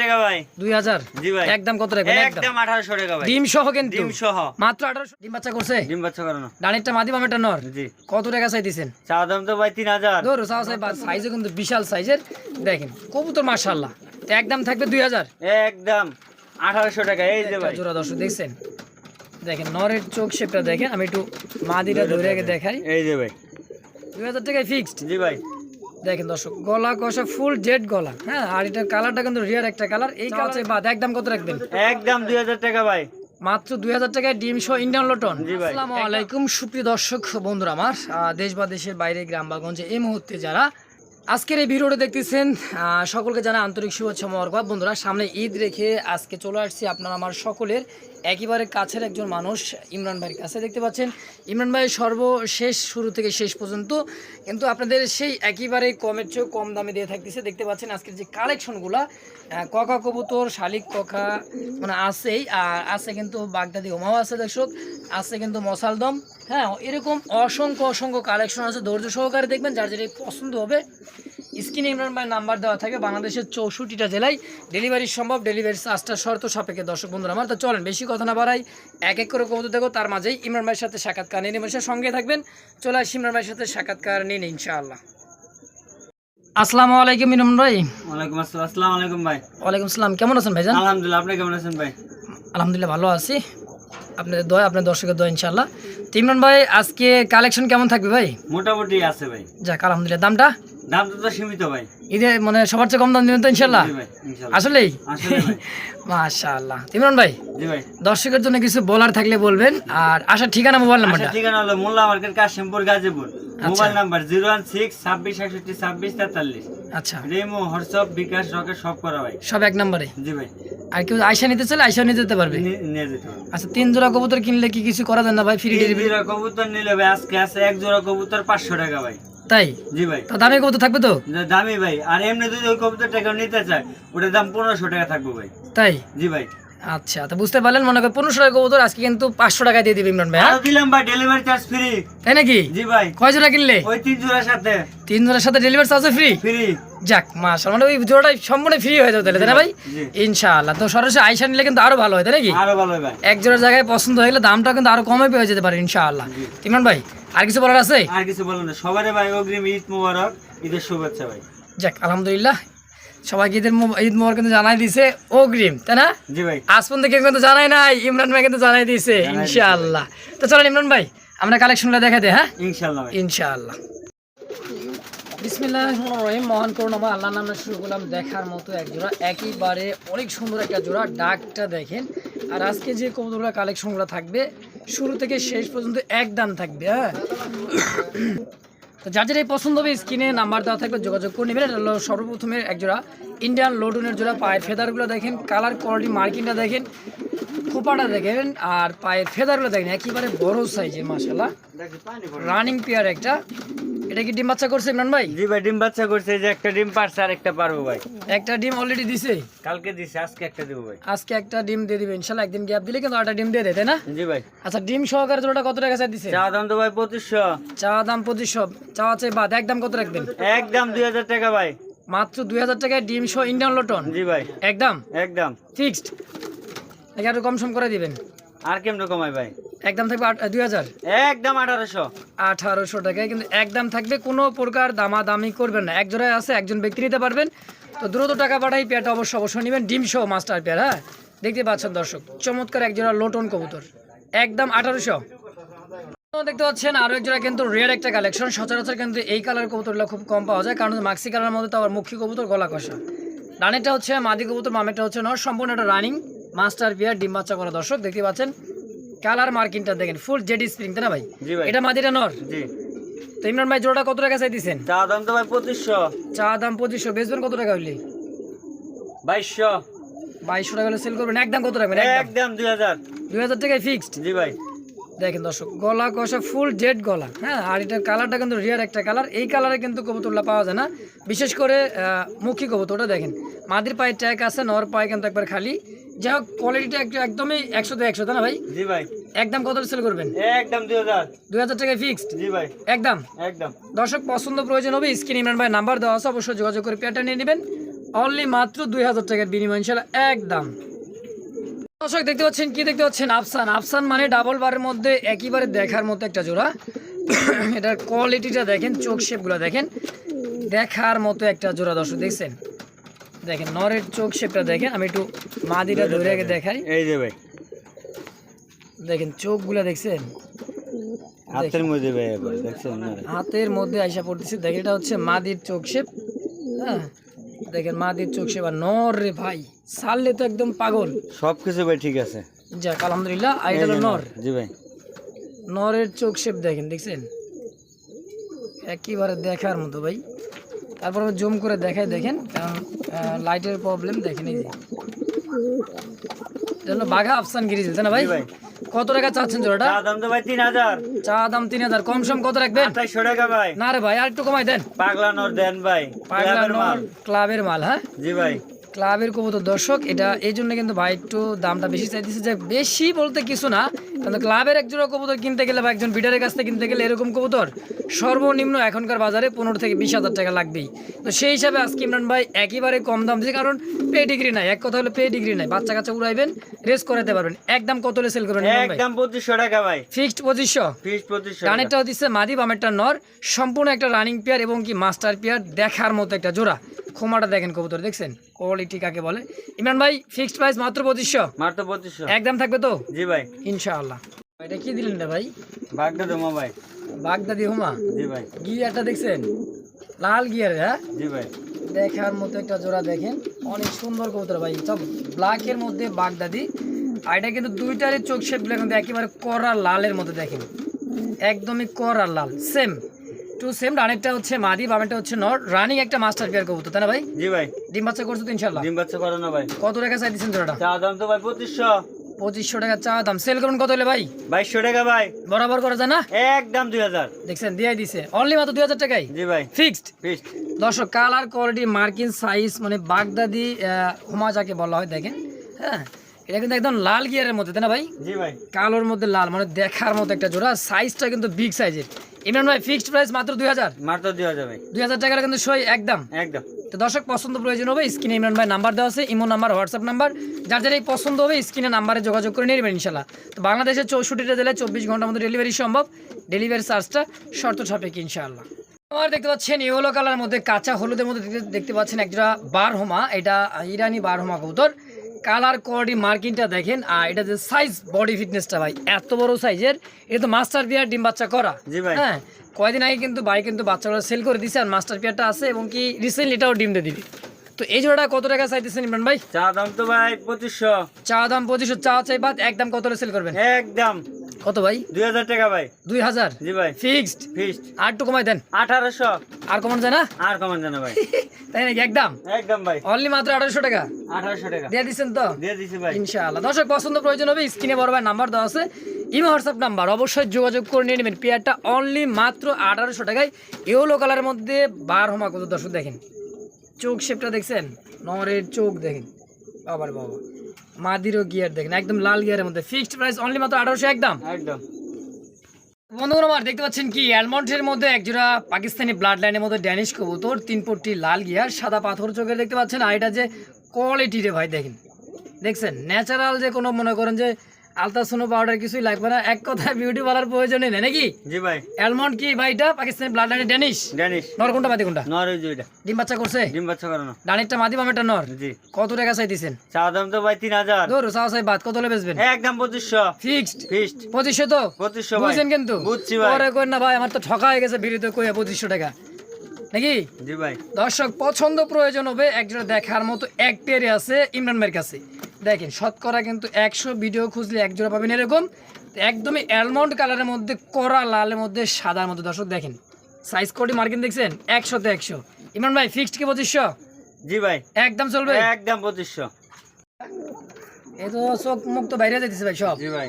টাকা ভাই। দুই হাজার? জি ভাই। একদম কত রাখবেন? একদম। একদম আঠারোশো টাকা ভাই। ডিম সহ কিন্তু। ডিম সহ। মাত্র আঠারোশো ডিম বাচ্চা করছে? ডিম বাচ্চা করানো। ডানেরটা মাদি বামেরটা নর? জি। কত টাকা চাইতেছেন চা দাম তো ভাই তিন হাজার। ধরো চাও চাই সাইজও কিন্তু বিশাল সাইজের। দেখেন কবুতর মার্শাল্লাহ একদম থাকবে দুই হাজার? একদম। আঠারোশো টাকা এই যে ভাই। জোড়া দর্শক দেখছেন? দেখেন নরের চোখ শেপটা দেখেন। আমি একটু মাদিটা ধরে দেখাই। এই যে ভাই। দুই হাজার টাকায় ফিক্সড জি ভাই। দেখেন দর্শক গলা কষা ফুল জেড গলা হ্যাঁ? আর এটার কালারটা কিন্তু রিয়ার একটা কালার এই কালার বাদ একদম কত রাখবেন? একদম দুই হাজার টাকা ভাই। মাত্র দুই হাজার টাকায় ডিম সহ ইন্ডিয়ান লটন আসসালামু আলাইকুম সুপ্রিয় দর্শক বন্ধুরা আমার দেশ বা দেশের বাইরে গ্রাম বা গঞ্জে এই মুহূর্তে যারা আজকের এই ভিডিওটা দেখতেছেন আহ, সকলকে জানা আন্তরিক শুভেচ্ছা মরকবাদ বন্ধুরা সামনে ঈদ রেখে আজকে চলে আসছি আপনার আমার সকলের একেবারে কাছের একজন মানুষ ইমরান ভাইয়ের কাছে। দেখতে পাচ্ছেন, ইমরান ভাই সর্বশেষ শুরু থেকে শেষ পর্যন্ত, কিন্তু আপনাদের সেই একেবারে কমের চেয়েও কম দামে দিয়ে থাকতেছে। দেখতে পাচ্ছেন, আজকের যে কালেকশনগুলা ককা কবুতর, শালিক ককা মানে আছেই, আর আছে কিন্তু বাগদাদি ওমাও আছে দর্শক, আছে কিন্তু মশালদম। হ্যাঁ এরকম অসংখ্য অসংখ্য কালেকশন আছে, ধৈর্য সহকারে দেখবেন, যার যেটা পছন্দ হবে স্ক্রিনে ইমরান ভাই নাম্বার দেওয়া থাকে বাংলাদেশের চৌষট্টিটা জেলায় ডেলিভারি সম্ভব ডেলিভারি চার্জটা শর্ত সাপেক্ষে। দর্শক বন্ধুরা আমার তো চলেন বেশি কথা না বাড়াই এক এক করে কবুতর দেখো তার মাঝেই ইমরান ভাইয়ের সাথে সাক্ষাৎকার নিয়ে নিমেষের সঙ্গে থাকবেন চলে আসি ইমরান ভাইয়ের সাথে সাক্ষাৎকার নিয়ে নিই ইনশাআল্লাহ। আসসালামু আলাইকুম ইমরান ভাই। ওয়ালাইকুম আসসালাম আসসালামু আলাইকুম ভাই। ওয়ালাইকুম আসসালাম কেমন আছেন ভাইজান? আলহামদুলিল্লাহ আপনি কেমন আছেন ভাই? আলহামদুলিল্লাহ ভালো আছি। আপনাদের দয় আপনার দর্শকের দয় ইনশাল্লাহ তো ইমরান ভাই আজকে কালেকশন কেমন থাকবে ভাই? মোটামুটি আছে ভাই। যাক আলহামদুলিল্লাহ দামটা? দাম তো সীমিত ভাই। ঈদে মানে সবার চেয়ে কম দাম দেবেন তো ইনশাল্লাহ? জি ভাই ইনশাআল্লাহ আসলেই? মাশাআল্লাহ। ইমরান ভাই দর্শকের জন্য কিছু বলার থাকলে বলবেন আর আসার ঠিকানা মোবাইল নাম্বারটা? ঠিকানা হলো মোল্লা মার্কেট কাশিমপুর গাজীপুর। আচ্ছা। Mobile number zero one six ছাব্বিশ একষট্টি ছাব্বিশ তেতাল্লিশ। আচ্ছা। রেমো হোয়াটসঅ্যাপ বিকাশ রকেট সব করা ভাই। সব এক নম্বরে? জি ভাই। আর কেউ আয়সা নিতে চাইলে আয়সা নিতে যেতে পারবে? নিয়ে যেতে হবে আচ্ছা তিন জোড়া কবুতর কিনলে কি কিছু করা যায় না ভাই? ফ্রি ডেলিভারি কবুতর নিলে ভাই আজকে আছে এক জোড়া কবুতর পাঁচশো টাকা ভাই। তাই? জি ভাই। তো দামে থাকবে তো? দামি ভাই। আর এমনি যদি ওই কবুতর টাকা নিতে চায় ওটার দাম পনেরোশো টাকা থাকবে ভাই। তাই? জি ভাই। আচ্ছা তো বুঝতে পারলেন মনে করেন পনেরোশো টাকা কবুতর আজকে কিন্তু পাঁচশো টাকা দিয়ে দিবে ইমরান ভাই হ্যাঁ? আরও দিলাম ভাই ডেলিভারি চার্জ ফ্রি তাই নাকি? জি ভাই। কয় জোড়া কিনলে? ওই তিন জোড়ার সাথে। তিন জোড়ার সাথে ডেলিভারি চার্জ ফ্রি ফ্রি যাক মাস মানে ওই জোড়াটাই সম্পূর্ণ ফ্রি হয়ে যাবে তাহলে তাই না ভাই? ইনশাআল্লাহ তো সরাসরি আইসা নিলে কিন্তু আরও ভালো হয় তাই নাকি? আরও ভালো হয় ভাই। এক জোড়ার জায়গায় পছন্দ হয়ে গেলে দামটা কিন্তু আরও কমে পেয়ে যেতে পারে ইনশাআল্লাহ। ইমরান ভাই আর কিছু বলার আছে? আর কিছু বলুন না সবারে ভাই অগ্রিম ঈদ মুবারক ঈদের শুভেচ্ছা ভাই। যাক আলহামদুলিল্লাহ। সবাইকে ঈদের ঈদ মোবারক কিন্তু জানাই দিছে অগ্রিম তাই না? জি ভাই। আজ পর্যন্ত কেউ কিন্তু জানাই নাই ইমরান ভাই কিন্তু জানাই দিয়েছে ইনশাআল্লাহ। তো চলেন ইমরান ভাই আমরা কালেকশনগুলো দেখা দিই হ্যাঁ? ইনশাল্লাহ ভাই। ইনশাআল্লাহ। বিসমিল্লাহ রহিম মহান করুণামা আল্লাহ নামে শুরু করলাম দেখার মতো এক জোড়া। একইবারে অনেক সুন্দর একটা জোড়া ডাকটা দেখেন। আর আজকে যে কবুতরগুলো কালেকশনগুলো থাকবে শুরু থেকে শেষ পর্যন্ত এক দাম থাকবে হ্যাঁ? তো যার এই পছন্দ হবে, স্ক্রিনে নাম্বার দেওয়া থাকবে, যোগাযোগ করে নেবেন। সর্বপ্রথমে একজোড়া ইন্ডিয়ান লোডনের জোড়া, পায়ের ফেদারগুলো দেখেন কালার কোয়ালিটি মার্কিনটা দেখেন, খোপাটা দেখেন, আর পায়ের ফেদারগুলো দেখেন, একেবারে বড় সাইজের মাসাল্লাহ রানিং পেয়ার একটা। এটা কি ডিম বাচ্চা করছে ইমরান ভাই? জি ভাই ডিম বাচ্চা করছে যে একটা ডিম পারছে আর একটা পারব ভাই। একটা ডিম অলরেডি দিছে? কালকে দিছে আজকে একটা দেবো ভাই। আজকে একটা ডিম দিয়ে দিবেন ইনশাল্লাহ একদিন গ্যাপ দিলে কিন্তু একটা ডিম দিয়ে দেয় তাই না? জি ভাই। আচ্ছা ডিম সহকারে জোড়াটা কত টাকা দিছে? চা দাম তো ভাই পঁচিশশো। চা দাম পঁচিশশো চাওয়া চাই বাদ একদম কত রাখবেন? একদম দুই হাজার টাকা ভাই। মাত্র দুই হাজার টাকায় ডিম সহ ইন্ডিয়ান লটন জি ভাই। একদম? একদম। ফিক্সড নাকি আরও কম সম করে দিবেন। আর কেমন কমাই ভাই? একদম থাকবে দুই হাজার? একদম আঠারোশো। আঠারোশো টাকায় কিন্তু একদম থাকবে কোনো প্রকার দামাদামি করবেন না। এক জোড়ায় আছে একজন ব্যক্তি নিতে পারবেন। তো দ্রুত টাকা পাঠাই পেয়ারটা অবশ্য অবশ্যই নেবেন। ডিম সহ মাস্টার পেয়ার হ্যাঁ? দেখতে পাচ্ছেন দর্শক চমৎকার এক জোড়া লোটন কবুতর। একদম আঠারোশো। দেখতে পাচ্ছেন আরও এক জোড়া কিন্তু রেয়ার একটা কালেকশন। সচরাচর কিন্তু এই কালার কবুতরগুলো খুব কম পাওয়া যায় কারণ মাক্সি কালারের মধ্যে তো আবার মুখী কবুতর গলা কষা। ডানেরটা হচ্ছে মাদি কবুতর মামেরটা হচ্ছে নর সম্পূর্ণ একটা রানিং মাস্টার পেয়ার ডিম বাচ্চা করা দর্শক দেখতে পাচ্ছেন। কালার মার্কিংটা দেখেন ফুল জেডি স্প্রিং তাই না ভাই? এটা মাদিটা নর? জি। তো ইমরান ভাই জোড়াটা কত টাকা চাই দিচ্ছেন চা দাম তো ভাই পঁচিশশো। চা দাম পঁচিশশো বেচবেন কত টাকা হইলে? বাইশশো। বাইশশো টাকা হলে সেল করবেন। একদম কত রাখবেন একদম। দুই হাজার। দুই হাজার টাকায় ফিক্সড জি ভাই। দেখেন দর্শক গলা কষা ফুল জেড গলা হ্যাঁ? আর এটার কালারটা কিন্তু রিয়ার একটা কালার। এই কালারে কিন্তু কবুতরটা পাওয়া যায় না। বিশেষ করে মুখী কবুতরটা দেখেন। মাদির পায়ে ট্যাগ আছে নর পায়ে কিন্তু একবার খালি। যাই হোক কোয়ালিটিটা একটু একদমই একশো তো একশো তাই না ভাই? জি ভাই। একদম কত সেল করবেন? একদম দুই হাজার। দুই হাজার টাকায় ফিক্সড জি ভাই। একদম? একদম। দর্শক পছন্দ প্রয়োজন হবে স্ক্রিন ইমরান ভাই নাম্বার দেওয়া আছে অবশ্যই যোগাযোগ করে পেয়ারটা নিয়ে নেবেন। অনলি মাত্র দুই হাজার টাকার বিনিময় ইনশাল্লাহ একদম। দর্শক দেখতে পাচ্ছেন কি দেখতে পাচ্ছেন? আফসান আফসান মানে ডাবল বারের মধ্যে একইবারে দেখার মতো একটা জোড়া। এটার কোয়ালিটিটা দেখেন চোখ শেপগুলো দেখেন। দেখার মতো একটা জোড়া দর্শক দেখছেন? দেখেন নরের চোখ শেপটা দেখেন আমি একটু মাদিটা ধরে আগে দেখাই। এই যে ভাই। দেখেন চোখগুলো দেখছেন? হাতের মধ্যে ভাই দেখছেন হাতের মধ্যে আইসা পড়তেছে। দেখেন এটা হচ্ছে মাদির চোখ শেপ। হ্যাঁ দেখেন মাদির চোখ শেপ। আর নর রে ভাই সারলে তো একদম পাগল। সব কিছু ভাই ঠিক আছে। যাক আলহামদুলিল্লাহ হলো নর জি ভাই। নরের চোখ শেপ দেখেন দেখছেন? একেবারে দেখার মতো ভাই। তারপর জুম করে দেখাই দেখেন। কারণ লাইটের প্রবলেম দেখেন এই যে। বাঘা আফসান গিরিজ তাই না ভাই? ভাই। কত টাকা চাচ্ছেন জোড়াটা? চা দাম তো ভাই তিন হাজার। চা দাম তিন হাজার। কম সম কত রাখবেন? আঠাইশশো টাকা ভাই। না রে ভাই আর একটু কমাই দেন। পাগলা নর দেন ভাই। পাগলা। নর ক্লাবের মাল হ্যাঁ? জি ভাই। ক্লাবের কবুতর দর্শক এটা এই জন্য কিন্তু ভাই একটু দামটা বেশি চাইতেছে। যে বেশি বলতে কিছু না কিন্তু ক্লাবের একজোড়া কবুতর কিনতে গেলে বা একজন বিডারের কাছ থেকে কিনতে গেলে এরকম কবুতর সর্বনিম্ন এখনকার বাজারে পনেরো থেকে বিশ হাজার টাকা লাগবেই। তো সেই হিসাবে আজকে ইমরান ভাই একেবারে কম দাম দিচ্ছে কারণ পে ডিগ্রি নাই। এক কথা হলো পে ডিগ্রি নাই। বাচ্চা কাচ্চা উড়াইবেন রেস করাতে পারবেন। একদম কত হলে সেল করবেন একদম পঁচিশশো টাকা ভাই। ফিক্সড পঁচিশশো? ফিস পঁচিশশো টাকা। ডানেরটা হচ্ছে মাদি বামেরটা নর। সম্পূর্ণ একটা রানিং পেয়ার এবং কি মাস্টার পেয়ার দেখার মতো একটা জোড়া। খোমাটা দেখেন কবুতর দেখছেন? কোয়ালিটি কাকে বলে? ইমরান ভাই ফিক্সড প্রাইস মাত্র পঁচিশশো? মাত্র পঁচিশশো। একদম থাকবে তো? জি ভাই। ইনশাআল্লাহ। এটা কি দিলেন রে ভাই? বাগদা দমা ভাই। বাগদাদি হুমা? জি ভাই। গিয়ারটা দেখছেন? লাল গিয়ার হ্যাঁ? জি ভাই। দেখার মতো একটা জোড়া দেখেন। অনেক সুন্দর কবুতর ভাই। সব ব্ল্যাকের মধ্যে বাগদাদি। আর এটা কিন্তু দুইটারই চোখ শেপগুলো কিন্তু একেবারে কড়া লালের মধ্যে দেখেন। একদমই কড়া লাল সেম টু সেম রানেরটা হচ্ছে মাদি বামেরটা হচ্ছে নর। রানিং একটা মাস্টার পেয়ার কবুতর তাই না ভাই? জি ভাই। ডিম বাচ্চা করছ তো ডিম বাচ্চা করো না ভাই। কত টাকা চাই জোড়াটা? চা দাম তো ভাই পঁচিশশো। পঁচিশশো টাকা চা দাম। সেল করুন কত হলে ভাই? বাইশশো টাকা ভাই। বরাবর করা যায় না? একদম দুই হাজার। দেখছেন দিয়ে দিছে। অনলি মাত্র দুই হাজার টাকাই জি ভাই। ফিক্সড ফিস দর্শক কালার কোয়ালিটি মার্কিন সাইজ মানে বাগদাদি হুমা যাকে বলা হয় দেখেন হ্যাঁ? এটা কিন্তু একদম লাল গিয়ারের মধ্যে তাই না ভাই? জি ভাই। কালোর মধ্যে লাল মানে দেখার মতো একটা জোড়া। সাইজটা কিন্তু বিগ সাইজের ইমরান ভাই ফিক্সড প্রাইস মাত্র দুই হাজার? মাত্র দুই হাজার ভাই। দুই হাজার টাকার কিন্তু সই একদম। একদম। তো দর্শক পছন্দ প্রয়োজন হবে স্ক্রিনে ইমরান ভাই নাম্বার দেওয়া আছে ইমো নাম্বার হোয়াটসঅ্যাপ নাম্বার। যার যার এই পছন্দ হবে স্ক্রিনে নাম্বারে যোগাযোগ করে নেবেন ইনশাল্লাহ তো বাংলাদেশের চৌষট্টিটা জেলায় চব্বিশ ঘণ্টার মধ্যে ডেলিভারি সম্ভব। ডেলিভারি চার্জটা শর্ত সাপেক্ষে ইনশাআল্লাহ। আমার দেখতে পাচ্ছেন ইয়েলো কালার মধ্যে কাঁচা হলুদের মধ্যে দেখতে- পাচ্ছেন একটা বার হোমা এটা ইরানি বার হোমা কবুতর। কালার কোয়ালিটি মার্কিংটা দেখেন আর এটা যে সাইজ বডি ফিটনেসটা ভাই এত বড় সাইজের এটা তো মাস্টার পিয়ার ডিম বাচ্চা করা জি ভাই। হ্যাঁ কয়দিন আগে কিন্তু ভাই কিন্তু বাচ্চাগুলো সেল করে দিছে আর মাস্টার পিয়ারটা আছে এবং কি রিসেন্টলি এটাও ডিম দিয়ে দিবি তো এই জোড়াটা কত টাকা চাইতেছেন ইমরান ভাই? চা দাম তো ভাই পঁচিশশো। চা দাম পঁচিশশো চা চাই বাদ একদম কত সেল করবেন? একদম। কত ভাই? দুই হাজার টাকা ভাই। দুই হাজার? জি ভাই। ফিক্সড ফিস আর একটু কমাই দেন। আঠারোশো। আর কমান যায় না? আর কমান জানা ভাই। তাই নাকি? একদম? একদম ভাই। অনলি মাত্র আঠারোশো টাকা? আঠারোশো টাকা। দিয়ে দিচ্ছেন তো? দিয়ে দিছি ভাই। ইনশাআল্লাহ। দর্শক পছন্দ প্রয়োজন হবে স্ক্রিনে বড় ভাই নাম্বার দেওয়া আছে। Imo WhatsApp number. অবশ্যই যোগাযোগ করে নিয়ে নেবেন। পেয়ারটা অনলি মাত্র আঠারোশো টাকায়। ইয়েলো কালারের মধ্যে বার হোমা কত দর্শক দেখেন। চোখ শেপটা দেখছেন? নরের চোখ দেখেন। বাবার বাবা। মাদিরও গিয়ার দেখেন একদম লাল গিয়ারের মধ্যে। ফিক্সড প্রাইস অনলি মাত্র আঠারোশো একদম? একদম। বন্ধুরা আমার দেখতে পাচ্ছেন কি? অ্যালমন্ডের মধ্যে একজোড়া পাকিস্তানি ব্লাড লাইনের মধ্যে ড্যানিশ কবুতর তিন পট্টি লাল গিয়ার সাদা পাথর চোখের দেখতে পাচ্ছেন। আর এটা যে কোয়ালিটি রে ভাই দেখেন। দেখছেন? ন্যাচারাল যে কোনো মনে করেন যে আলতাসোনো পাউডার কিছুই লাগবে না। এক কথায় বিউটি পার্লার প্রয়োজনই নেই নাকি? জি ভাই। অ্যালমন্ড কি ভাই এটা পাকিস্তানি ব্লাড লাইনের ড্যানিশ জানিস নর কোনটা মাদি কোনটা? নর ওই দুইটা। ডিম বাচ্চা করছে? ডিম বাচ্চা করো না। ডানিরটা মাদি বামেরটা নর? জি। কত টাকা চাই দিছেন চা দাম তো ভাই তিন হাজার। ধরো চাও চাই বাদ কত হলে বেচবেন? একদম পঁচিশশো। ফিক্সড ফিস্ট পঁচিশশো তো? পঁচিশশো ভাই। বুঝছেন কিন্তু? বুঝছি ভাই। পরে কই না ভাই আমার তো ঠকা হয়ে গেছে বিড়িতে কইয়া পঁচিশশো টাকা। নাকি? জি ভাই। দর্শক পছন্দ প্রয়োজন হবে একজোড়া দেখার মতো এক পেয়ারে আছে ইমরান ভাইয়ের কাছে। দেখেন শতকরা কিন্তু একশো ভিডিও খুঁজলে এক জোড়া পাবেন এরকম। একদমই অ্যালমন্ড কালারের মধ্যে কড়া লালের মধ্যে সাদার মধ্যে দর্শক দেখেন সাইজ কোটি মার্কিন দেখছেন? একশোতে একশো। ইমরান ভাই ফিক্সড কি পঁচিশশো? জি ভাই। একদম চলবে? একদম পঁচিশশো। এই তো চোখ মুখ তো বাইরে যেতেছে ভাই সব। জি ভাই।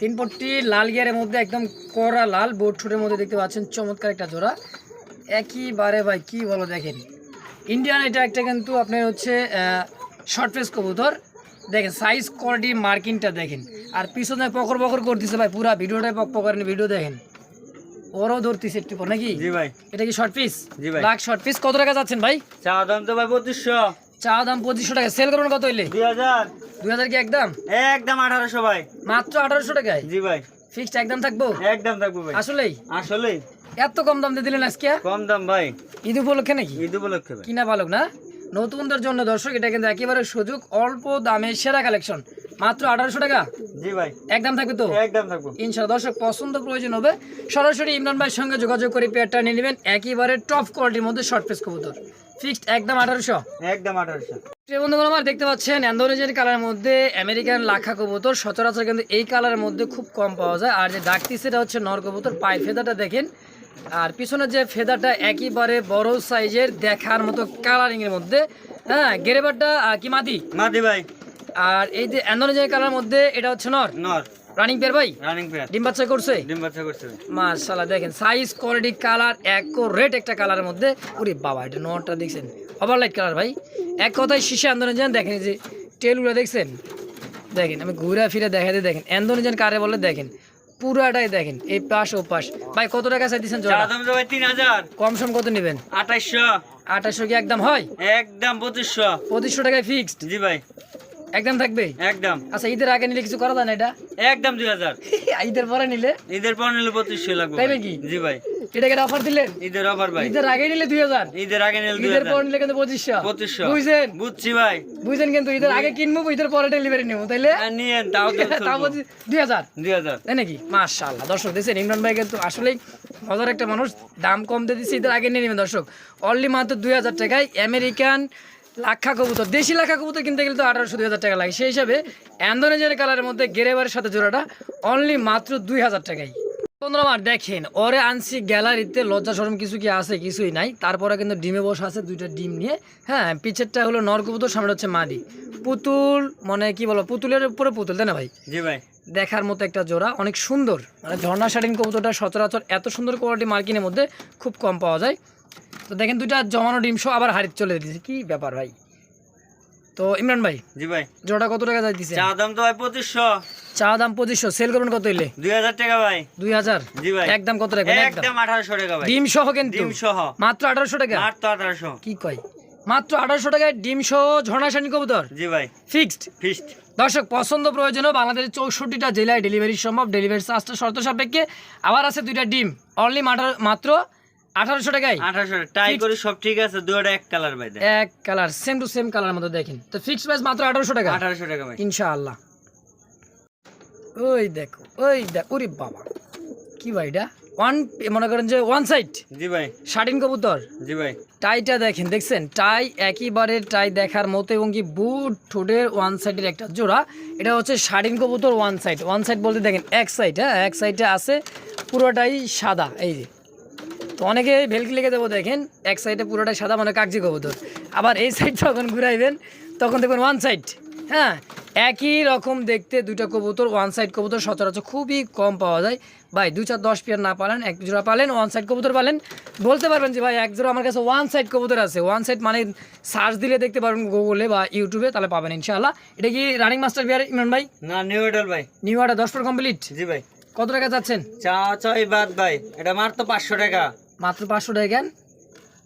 তিন পট্টি লাল গিয়ারের মধ্যে একদম কড়া লাল ছুটের মধ্যে দেখতে পাচ্ছেন চমৎকার একটা জোড়া। একইবারে ভাই কি বলো দেখেন। ইন্ডিয়ান এটা একটা কিন্তু আপনার হচ্ছে শর্ট ফেস কবুতর। দেখেন সাইজ কোয়ালিটি মার্কিংটা দেখেন। আর পিছনে পকর পকর করতেছে ভাই পুরা ভিডিওটাই পক পকরেন ভিডিও দেখেন। ওরও একটু পর নাকি? জি ভাই। এটা কি শর্ট পিস জি ভাই। লাখ শর্ট পিস কত টাকা যাচ্ছেন ভাই? চা দাম তো ভাই পঁচিশশো। চা দাম পঁচিশশো টাকা সেল করবেন কত হইলে? দুই হাজার। দুই হাজার কি একদম? একদম আঠারোশো ভাই। মাত্র আঠারোশো টাকায়? জি ভাই। ফিক্সড একদম থাকব? একদম থাকব ভাই। আসলেই? আসলে এত কম দাম দিয়ে দিলেন আজকে? কম দাম ভাই। ঈদ উপলক্ষে নাকি? ঈদ উপলক্ষে কিনা ভালো না? নতুনদের জন্য দর্শক এটা কিন্তু একেবারে সুযোগ অল্প দামে সেরা কালেকশন মাত্র আঠারোশো টাকা? জি ভাই। একদম থাকবে তো? একদম থাকব। ইনশাল্লাহ দর্শক পছন্দ প্রয়োজন হবে। সরাসরি ইমরান ভাইয়ের সঙ্গে যোগাযোগ করে পেয়ারটা নিয়ে নেবেন। একেবারে টপ কোয়ালিটির মধ্যে শর্ট পিস কবুতর। ফিক্সড একদম আঠারোশো। একদম আঠারোশো। বন্ধুগণ আমার দেখতে পাচ্ছেন অ্যান্ডোনেজিয়ান কালারের মধ্যে আমেরিকান লাখা কবুতর। সচরাচর কিন্তু এই কালারের মধ্যে খুব কম পাওয়া যায়। আর যে ডাকতি সেটা হচ্ছে নর কবুতর পায়ে ফেদাটা দেখেন। আর পিছনের যে ফেদাটা একেবারে বড় সাইজের দেখার মতো কালারিং এর মধ্যে হ্যাঁ গেরেবারটা কি মাদি? মাদি ভাই। আর এই যে অ্যান্ডোনেজিয়ান কালারের মধ্যে এটা হচ্ছে নর? নর। রানিং পেয়ার ভাই? রানিং পেয়ার ডিম বাচ্চা করছে? ডিম বাচ্চা করছে মাশাআল্লাহ দেখেন সাইজ কোয়ালিটি কালার এক রেট একটা কালারের মধ্যে। ওরে বাবা এটা নটা দেখছেন। ওভারলাইট কালার ভাই। এক কথায় শীষে আন্দোলন যান দেখেন যে টেলগুলো দেখছেন? দেখেন আমি ঘুরে ফিরে দেখাতে দেখেন। আন্দোলন কারে বলে দেখেন? পুরাটাই দেখেন এই পাশ ও পাশ। ভাই কত টাকা চাই দিচ্ছেন তিন হাজার। কম সম কত নেবেন? আঠাইশশো। আঠাশশো কি একদম হয়? একদম পঁচিশশো। পঁচিশশো টাকায় ফিক্সড জি ভাই। একদম থাকবে? একদম। আচ্ছা ঈদের আগে নিলে কিছু করা যায় না এটা? একদম দুই হাজার। ঈদের পরে নিলে? ঈদের পর নিলে পঁচিশশো লাগবে তাই নাকি? জি ভাই। এটাকে অফার দিলেন? ঈদের অফার ভাই। ঈদের আগে নিলে দুই হাজার? ঈদের আগে নিলে ঈদের পর নিলে কিন্তু পঁচিশশো। পঁচিশশো। বুঝছেন? বুঝছি ভাই। বুঝছেন কিন্তু ঈদের আগে কিনবো ঈদের পরে ডেলিভারি নেব তাইলে? নিয়েন তাও দুই হাজার। দুই হাজার। তাই নাকি? মাশাল্লাহ দর্শক দেখছেন ইমরান ভাই কিন্তু আসলেই মজার একটা মানুষ। দাম কম দিয়ে দিচ্ছে ঈদের আগে নিয়ে নেবেন দর্শক। অনলি মাত্র দুই হাজার টাকায় আমেরিকান লাক্ষা কবুতর দেশি লাক্ষা কবুতর কিনতে গেলে তো আঠারোশো দুই হাজার টাকা লাগে। সেই হিসাবে অ্যান্ডোনেজিয়ার কালারের মধ্যে গেরেবারের সাথে জোড়াটা অনলি মাত্র দুই হাজার টাকায় বন্ধুরা আমার দেখেন ওরে আনছি গ্যালারিতে লজ্জা সরম কিছু কি আছে? কিছুই নাই। তারপরে কিন্তু ডিমে বসে আছে দুইটা ডিম নিয়ে। হ্যাঁ পিছেরটা হলো নর কবুতর সামনে হচ্ছে মাদি। পুতুল মানে কি বলো পুতুলের উপরে পুতুল তাই না ভাই? জি ভাই। দেখার মতো একটা জোড়া অনেক সুন্দর। মানে ঝর্ণা শাড়িন কবুতরটা সচরাচর এত সুন্দর কোয়ালিটি মার্কিনের মধ্যে খুব কম পাওয়া যায়। তো দেখেন দুইটা জমানো ডিম সহ আবার হারিয়ে চলে দিয়েছে কি ব্যাপার ভাই? তো ইমরান ভাই জি ভাই। জোড়া কত টাকা যাই দিছে চা দাম তো ভাই পঁচিশশো। চা দাম পঁচিশশো সেল করবেন কত হইলে? দুই হাজার টাকা ভাই। দুই হাজার? জি ভাই। একদম কত টাকা? একদম। আঠারোশো টাকা ভাই। ডিম সহ কিন্তু? ডিম সহ। মাত্র আঠারোশো টাকা? মাত্র আঠারোশো। কি কয়? মাত্র আঠারোশো টাকায় ডিম সহ ঝর্ণা শাড়িন কবুতর? জি ভাই। ফিক্সড? ফিস্ট দর্শক পছন্দ প্রয়োজনীয় বাংলাদেশের চৌষট্টিটা জেলায় ডেলিভারি সম্ভব। ডেলিভারি চার্জটা শর্ত সাপেক্ষে আবার আছে দুইটা ডিম। অনলি মাত্র আঠারোশো টাকায়? আঠারোশো টাই করে সব ঠিক আছে দুটা এক কালার ভাই এক color same to same color মতো দেখেন। তো ফিক্সড প্রাইস মাত্র আঠারোশো টাকা? আঠারোশো টাকা ভাই। ইনশাআল্লাহ। ওই দেখো ওই দেখ ওরে বাবা। কি ভাই এটা? ওয়ান মনে করেন যে ওয়ান সাইড জি ভাই। শার্টিন কবুতর? জি ভাই। টাইটা দেখেন দেখছেন? টাই একইবারে টাই দেখার মতো এবং কি বুট ঠোঁটের ওয়ান সাইডের একটা জোড়া। এটা হচ্ছে শাড়িন কবুতর ওয়ান সাইড ওয়ান সাইড বলতে দেখেন এক সাইড হ্যাঁ? এক সাইডে আছে পুরোটাই সাদা এই যে। তো অনেকে ভেলকি লেগে দেবো দেখেন এক সাইডে পুরোটাই সাদা মানে কাগজি কবুতর। আবার এই সাইড যখন ঘুরাইবেন তখন দেখবেন ওয়ান সাইড হ্যাঁ? একই রকম দেখতে দুটো কবুতর ওয়ান সাইড কবুতর সচরাচর খুবই কম পাওয়া যায়। ভাই দু চার দশ পেয়ার না পালেন এক জোড়া পালেন ওয়ান সাইড কবুতর পালেন। বলতে পারবেন যে ভাই এক জোড়া আমার কাছে ওয়ান সাইড কবুতর আছে। ওয়ান সাইড মানে সার্চ দিলে দেখতে পারবেন গুগলে বা ইউটিউবে তাহলে পাবেন ইনশাআল্লাহ। এটা কি রানিং মাস্টার বিয়ার ইমরান ভাই? না নিউ এডল ভাই। নিউ আটা দশ পর কমপ্লিট জি ভাই। কত টাকা যাচ্ছেন চা চাই বাদ ভাই। এটা মাত্র পাঁচশো টাকা। মাত্র পাঁচশো টাকা কেন?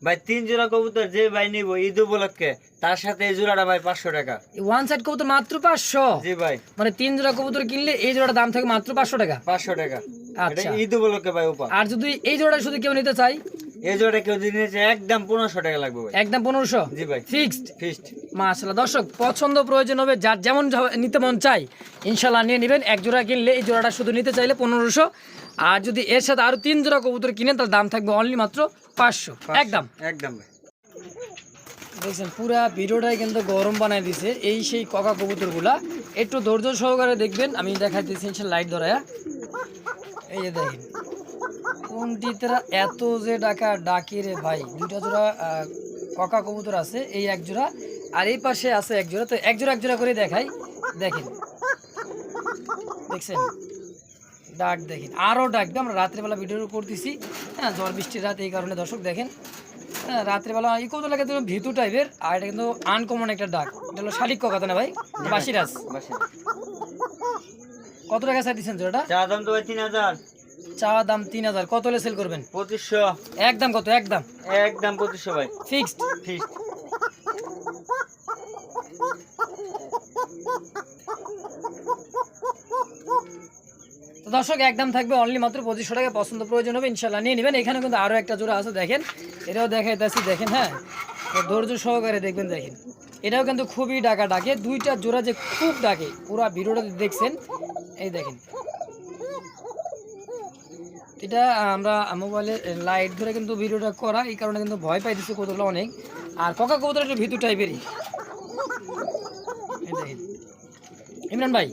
ভাই তিন জোড়া কবুতর যে ভাই নিব ঈদ উপলক্ষে তার সাথে এই জোড়াটা ভাই পাঁচশো টাকা। ওয়ান সাইড কবুতর মাত্র পাঁচশো? জি ভাই। মানে তিন জোড়া কবুতর কিনলে এই জোড়ার দাম থাকে মাত্র পাঁচশো টাকা? পাঁচশো টাকা। আচ্ছা। ঈদ উপলক্ষে ভাই উপা আর যদি এই জোড়াটা শুধু কেউ নিতে চাই এই জোড়াটা কেউ যদি নিয়েছে একদম পনেরোশো টাকা লাগবে ভাই। একদম পনেরোশো? জি ভাই। ফিক্সড ফিস্ট মাশাল্লাহ। দর্শক পছন্দ প্রয়োজন হবে যার যেমন নিতে মন চাই ইনশাল্লাহ নিয়ে নেবেন। এক জোড়া কিনলে এই জোড়াটা শুধু নিতে চাইলে পনেরোশো। আর যদি এর সাথে আরও তিন জোড়া কবুতর কিনেন তাহলে দাম থাকবে অনলি মাত্র পাঁচশো। একদম। একদম দেখছেন পুরা ভিডিওটাই কিন্তু গরম বানায় দিছে। এই সেই ককা কবুতরগুলা। একটু ধৈর্য সহকারে দেখবেন আমি দেখাই দিচ্ছি লাইট ধরায়া। এই যে দেখেন কোনটিতে এত যে ডাকা ডাকি রে ভাই। দুটা জোড়া ককা কবুতর আছে এই এক জোড়া। আর এই পাশে আছে এক জোড়া। তো এক জোড়া এক জোড়া করে দেখাই। দেখেন। দেখছেন? ডাক দেখেন আরও ডাকবে আমরা রাত্রেবেলা ভিডিও করতেছি হ্যাঁ ঝড় বৃষ্টির রাত এই কারণে দর্শক দেখেন। হ্যাঁ রাত্রেবেলা এই কত লাগে তো ভিতু টাইপের আর এটা কিন্তু আনকমন একটা ডাক। এটা হলো শালিক কথা না ভাই? বাসিরাজ। বাসে কত টাকা চাই দিচ্ছেন জোড়াটা? চা দাম তো তিন হাজার। চা দাম তিন হাজার। কত হলে সেল করবেন? পঁচিশশো। একদম কত? একদম একদম পঁচিশশো ভাই। ফিক্সড ফিস্ট দর্শক একদম থাকবে অনলি মাত্র পঁচিশশো টাকা। পছন্দ, প্রয়োজন হবে ইনশাল্লাহ নিয়ে নেবেন। এখানে কিন্তু আরও একটা জোড়া আছে, দেখেন। এটাও দেখাইতেছি, দেখেন হ্যাঁ? ধৈর্য সহকারে দেখবেন, দেখেন। এটাও কিন্তু খুবই ডাকা ডাকে দুইটা জোড়া যে খুব ডাকে, পুরো ভিডিওটা দেখছেন? এই দেখেন। এটা আমরা মোবাইলে লাইট ধরে কিন্তু ভিডিওটা করা, এই কারণে কিন্তু ভয় পাইতেছে কতগুলো অনেক। আর ককা কবুতর একটু ভিতর টাইপেরই এই দেখেন ইমরান ভাই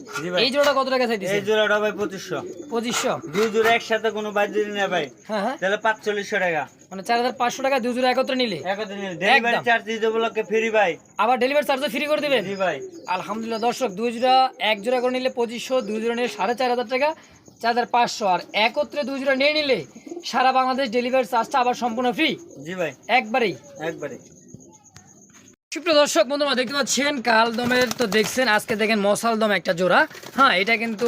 এই জোড়াটা কত টাকা চাইতেছে? এই জোড়াটা ভাই পঁচিশশো। পঁচিশশো? দুই জোড়া একসাথে কোনো বাদ যদি না ভাই। হ্যাঁ হ্যাঁ। তাহলে পাঁচচল্লিশশো টাকা। মানে চার হাজার পাঁচশো টাকা দুই জোড়া একত্রে নিলে? একত্রে নিলে। ডেলিভারি। চার্জ দিতে বলকে ফ্রি ভাই। আবার ডেলিভারি চার্জও ফ্রি করে দেবেন? জি ভাই। আলহামদুলিল্লাহ দর্শক দুই জোড়া এক জোড়া করে নিলে পঁচিশশো দুই জোড়া নিলে সাড়ে চার হাজার টাকা চার হাজার পাঁচশো। আর একত্রে দুই জোড়া নিয়ে নিলে সারা বাংলাদেশ ডেলিভারি চার্জটা আবার সম্পূর্ণ ফ্রি জি ভাই। একবারেই। একবারে সুপ্রিয় দর্শক বন্ধুরা দেখতে পাচ্ছেন কাল দমের তো দেখছেন আজকে দেখেন মশাল দম একটা জোড়া। হ্যাঁ এটা কিন্তু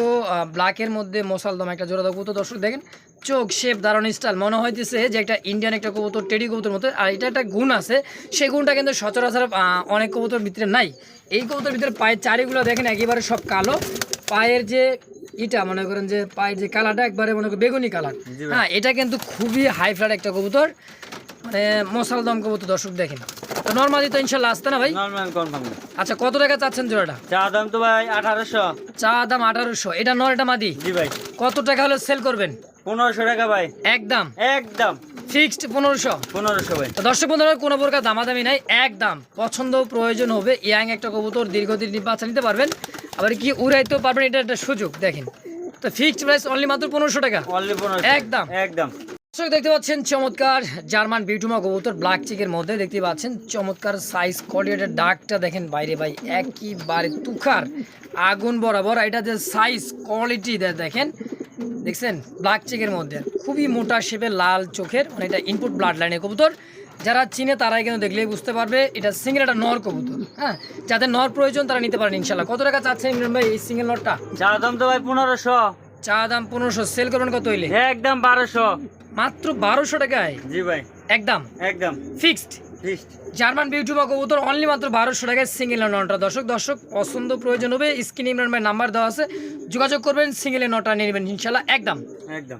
ব্ল্যাকের মধ্যে মশাল দম একটা জোড়া। কবুতর দর্শক দেখেন চোখ শেপ দারুণ স্টাইল মনে হইতেছে যে একটা ইন্ডিয়ান একটা কবুতর টেডি কবুতর মতো আর এটা একটা গুণ আছে সেই গুণটা কিন্তু সচরাচর অনেক কবুতর ভিতরে নাই। এই কবুতর ভিতরে পায়ের চারিগুলো দেখেন একেবারে সব কালো। পায়ের যে এটা মনে করেন যে পায়ের যে কালারটা একবারে মনে করেন বেগুনি কালার। হ্যাঁ এটা কিন্তু খুবই হাই ফ্লাট একটা কবুতর মানে মশাল দম কবুতর দর্শক দেখেন। তো নর্মালি তো ইনশাল্লাহ আসতে না ভাই? নর্মাল কনফার্ম আচ্ছা কত টাকা চাচ্ছেন জোড়াটা? চা দাম তো ভাই আঠারোশো। চা দাম আঠারোশো। এটা নর এটা মাদি? জি ভাই। কত টাকা হলে সেল করবেন? পনেরোশো টাকা ভাই। একদম? একদম। ফিক্সড পনেরোশো? পনেরোশো ভাই। তো দর্শক বন্ধুরা কোনো প্রকার দামাদামি নাই একদম। পছন্দ প্রয়োজন হবে ইয়াং একটা কবুতর দীর্ঘদিন বাচ্চা নিতে পারবেন। আবার কি উড়াইতেও পারবেন এটা একটা সুযোগ দেখেন। তো ফিক্সড প্রাইস অনলি মাত্র পনেরোশো টাকা? অনলি পনেরোশো। একদম। একদম। দর্শক দেখতে পাচ্ছেন চমৎকার জার্মান বিউটুমা কবুতর ব্ল্যাক চিকের মধ্যে দেখতে পাচ্ছেন। চমৎকার সাইজ কোয়ালিটির ডাকটা দেখেন বাইরে ভাই একইবারে তুখার আগুন বরাবর। এটা যে সাইজ কোয়ালিটি দেখেন দেখছেন ব্ল্যাক চিকের মধ্যে। খুবই মোটা শেপের লাল চোখের মানে এটা ইনপুট ব্লাড লাইনের কবুতর। যারা চিনে তারাই কিন্তু দেখলেই বুঝতে পারবে এটা সিঙ্গেল একটা নর কবুতর হ্যাঁ? যাদের নর প্রয়োজন তারা নিতে পারেন ইনশাল্লাহ কত টাকা চাচ্ছেন ইমরান ভাই এই সিঙ্গেল নরটা? চা দাম তো ভাই পনেরোশো। চা দাম পনেরোশো সেল করবেন কত হইলে? একদম বারোশো। মাত্র বারোশো টাকায়? জি ভাই। একদম? একদম। ফিক্সড? জার্মান বিউটি বা কবুতর অনলি মাত্র বারোশো টাকায় সিঙ্গেল নটা দর্শক দর্শক পছন্দ প্রয়োজন হবে স্ক্রিন ইমরান ভাই নাম্বার দেওয়া আছে। যোগাযোগ করবেন সিঙ্গেল নটা নিয়ে নেবেন ইনশাল্লাহ একদম? একদম।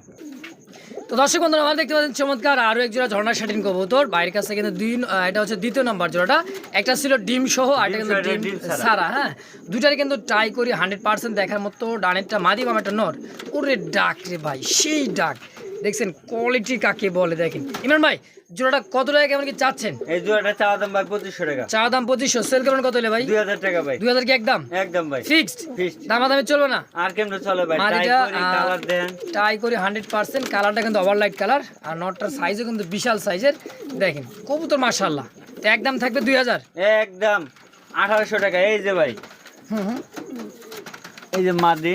তো দর্শক বন্ধুরা আমরা দেখতে পাচ্ছেন চমৎকার আরও এক জোড়া ঝর্ণা শাটিন কবুতর। বাইরের কাছে কিন্তু দুই এটা হচ্ছে দ্বিতীয় নাম্বার জোড়াটা। একটা ছিল ডিম সহ আর একটা কিন্তু ডিম সারা হ্যাঁ? দুটারে কিন্তু ট্রাই করি হান্ড্রেড পার্সেন্ট দেখার মতো ডানেরটা মাদি বাম একটা নর। ওরে ডাক রে ভাই সেই ডাক। দেখছেন কোয়ালিটি কাকে বলে দেখেন। ইমরান ভাই জোড়াটা কত টাকা কেমন কি চাচ্ছেন? এই জোড়াটা চা দাম ভাই পঁচিশশো টাকা। চা দাম পঁচিশশো সেল করবেন কত হলে ভাই? দুই হাজার টাকা ভাই। দুই হাজার কি একদম? একদম ভাই। ফিক্সড ফিস্ট দামাদামি চলবে না? আর কেমন চলে ভাই? মাদিটা, আহ, কালার দেন। ট্রাই করি হান্ড্রেড পার্সেন্ট কালারটা কিন্তু ওভারলাইট কালার আর নটটার সাইজও কিন্তু বিশাল সাইজের দেখেন কবুতর মাশাল্লাহ তো একদম থাকবে দুই হাজার? একদম। আঠারোশো টাকা এই যে ভাই। হুম হুম। এই যে মাদি।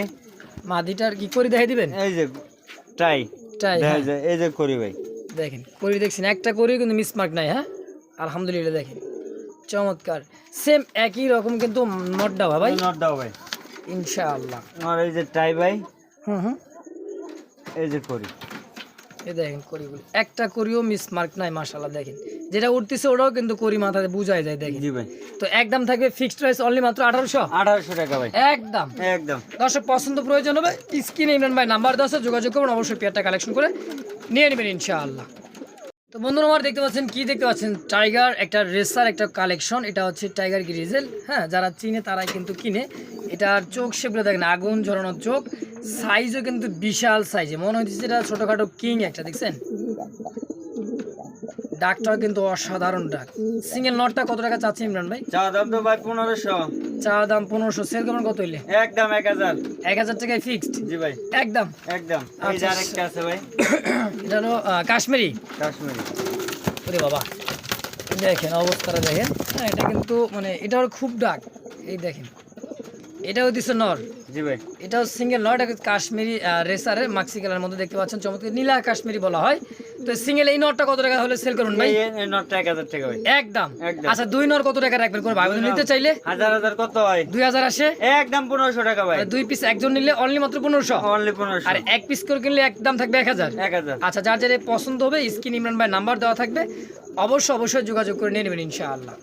মাদিটার কি করে দেখে দিবেন? এই যে ট্রাই ট্রাই এই যে করি ভাই। দেখেন করি দেখছেন একটা করি কিন্তু মিসমার্ক নাই হ্যাঁ? আলহামদুলিল্লাহ দেখেন। চমৎকার। সেম একই রকম কিন্তু নটটা ভাই। নোট ভাই। ইনশাআল্লাহ। আর এই যে টাই ভাই হুম হুম। এই যে করি। এই দেখেন করিগুলো। একটা করিও মিসমার্ক নাই মাশাআল্লাহ দেখেন। যেটা উঠতেছে ওটাও কিন্তু করি মাথাতে বুঝাই যায় দেখেন। জি ভাই। তো একদম থাকবে ফিক্সড প্রাইস অনলি মাত্র আঠারোশো? আঠারোশো টাকা ভাই। একদম। একদম। দর্শক পছন্দ প্রয়োজন হবে স্ক্রিনে ইমরান ভাই নাম্বার দেওয়া আছে, যোগাযোগ করবেন অবশ্যই পেয়ারটা কালেকশন করে নিয়ে নেবেন ইনশাআল্লাহ। তো বন্ধুরা আমার দেখতে পাচ্ছেন কি দেখতে পাচ্ছেন? টাইগার একটা রেসার একটা কালেকশন এটা হচ্ছে টাইগার গ্রিজেল হ্যাঁ যারা চিনে তারাই কিন্তু কিনে। এটার চোখ সেগুলো দেখেন আগুন ঝরানোর চোখ সাইজও কিন্তু বিশাল সাইজে মনে হচ্ছে এটা ছোটোখাটো কিং একটা দেখছেন? ডাকটাও কিন্তু অসাধারণ ডাক। সিঙ্গেল নটটা কত টাকা চাচ্ছে ইমরান ভাই? চা দাম তো ভাই পনেরোশো। চা দাম পনেরোশো সেল কেমন কত হইলে? একদম এক হাজার। এক হাজার টাকায় ফিক্সড জি ভাই। একদম? একদম। আচ্ছা। আরেকটা আছে ভাই। এটা হলো কাশ্মীরি? কাশ্মীরি। ওরে বাবা। দেখেন অবস্থাটা দেখেন। হ্যাঁ এটা কিন্তু মানে এটাও খুব ডাক। এই দেখেন। এটাও দিচ্ছে নর। জি ভাই। এটাও সিঙ্গেল নর এটা কাশ্মীরি রেসারের মাক্সি কালার মধ্যে দেখতে পাচ্ছেন চমৎকার। নীলা কাশ্মীরি বলা হয়। তো সিঙ্গেল এই নরটা কত টাকা হলে সেল করুন ভাই? এই নোটটা এক হাজার টাকা ভাই। একদম। আচ্ছা দুই নর কত টাকা রাখবেন কোনো ভাই নিতে চাইলে? হাজার হাজার কত হয় দুই হাজার আসে? একদম পনেরোশো টাকা ভাই। দুই পিস একজন নিলে অনলি মাত্র পনেরোশো? অনলি পনেরোশো। আর এক পিস করে কিনলে একদম থাকবে এক হাজার? এক হাজার। আচ্ছা যার যার পছন্দ হবে স্ক্রিন ইমরান ভাই নাম্বার দেওয়া থাকবে। অবশ্যই অবশ্যই যোগাযোগ করে নিয়ে নেবেন ইনশাআল্লাহ।